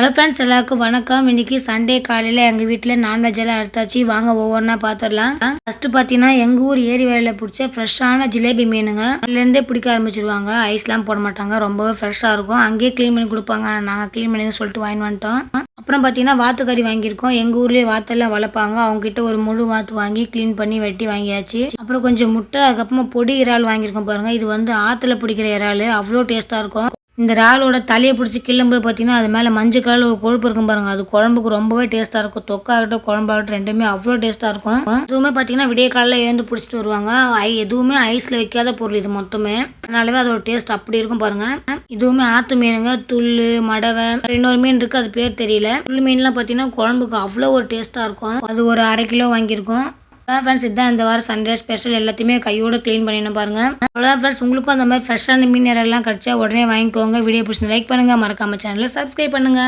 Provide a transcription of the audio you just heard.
Hello friends எல்லாருக்கும் வணக்கம். இன்னைக்கு சண்டே காலையில் எங்கள் வீட்டில் நான்வெஜ் எல்லாம் எடுத்தாச்சு. வாங்க ஒவ்வொன்றா பார்த்துடலாம் ஃபஸ்ட்டு பார்த்தீங்கன்னா எங்கள் ஊர் ஏரி வேலையில் பிடிச்ச ஃப்ரெஷ்ஷான ஜிலேபி மீனுங்க. அதுலேருந்தே பிடிக்க ஆரம்பிச்சிருவாங்க. ஐஸ்லாம் போட மாட்டாங்க. ரொம்பவே ஃப்ரெஷ்ஷாக இருக்கும். அங்கேயே க்ளீன் பண்ணி கொடுப்பாங்க. நாங்கள் க்ளீன் பண்ணி சொல்லிட்டு வாங்கி வந்துட்டோம். அப்புறம் பார்த்தீங்கன்னா வாத்துக்கறி வாங்கியிருக்கோம். எங்கள் ஊர்லேயே வாத்தெல்லாம் வளர்ப்பாங்க. அவங்க கிட்ட ஒரு முழு வாத்து வாங்கி க்ளீன் பண்ணி வெட்டி வாங்கியாச்சு. அப்புறம் கொஞ்சம் முட்டை அதுக்கப்புறமா பொடி இறால் வாங்கியிருக்கோம் பாருங்கள் இது வந்து ஆற்றுல பிடிக்கிற இறால். அவ்வளோ டேஸ்ட்டாக இருக்கும். இந்த இறாலோட தலையை பிடிச்சி கிள்ளும்போது பார்த்தீங்கன்னா அது மேலே மஞ்சள் கலர் ஒரு கொழுப்பு இருக்கும் பாருங்கள் அது குழம்புக்கு ரொம்பவே டேஸ்ட்டாக இருக்கும். தொக்காகட்டும் குழம்பாகட்டும் ரெண்டுமே அவ்வளோ டேஸ்ட்டாக இருக்கும். எதுவுமே பார்த்தீங்கன்னா விடிய காலையில் எழுந்து பிடிச்சிட்டு வருவாங்க. ஐ எதுவுமே ஐஸில் வைக்காத பொருள் இது மொத்தமே. அதனாலவே அதோட டேஸ்ட் அப்படி இருக்கும் பாருங்கள் இதுவுமே ஆற்று மீனுங்க. துள்ளு மடவை இன்னொரு மீன் இருக்குது அது பேர் தெரியல. துள்ளு மீன்லாம் பார்த்தீங்கன்னா குழம்புக்கு அவ்வளோ ஒரு டேஸ்ட்டாக இருக்கும். அது ஒரு அரை கிலோ வாங்கியிருக்கோம். அதான் ஃப்ரெண்ட்ஸ் இதான் இந்த வாரம் சண்டே ஸ்பெஷல் எல்லாத்தையுமே கையோட க்ளீன் பண்ணிடணும் பாருங்க. அவ்வளோதான் ஃப்ரெண்ட்ஸ் உங்களுக்கும் அந்த மாதிரி ஃப்ரெஷ்ஷான மீன் எல்லாம் கிடச்சா உடனே வாங்கிக்கோங்க. வீடியோ பிடிச்சி லைக் பண்ணுங்க. மறக்காம சேனலை சப்ஸ்கிரைப் பண்ணுங்க.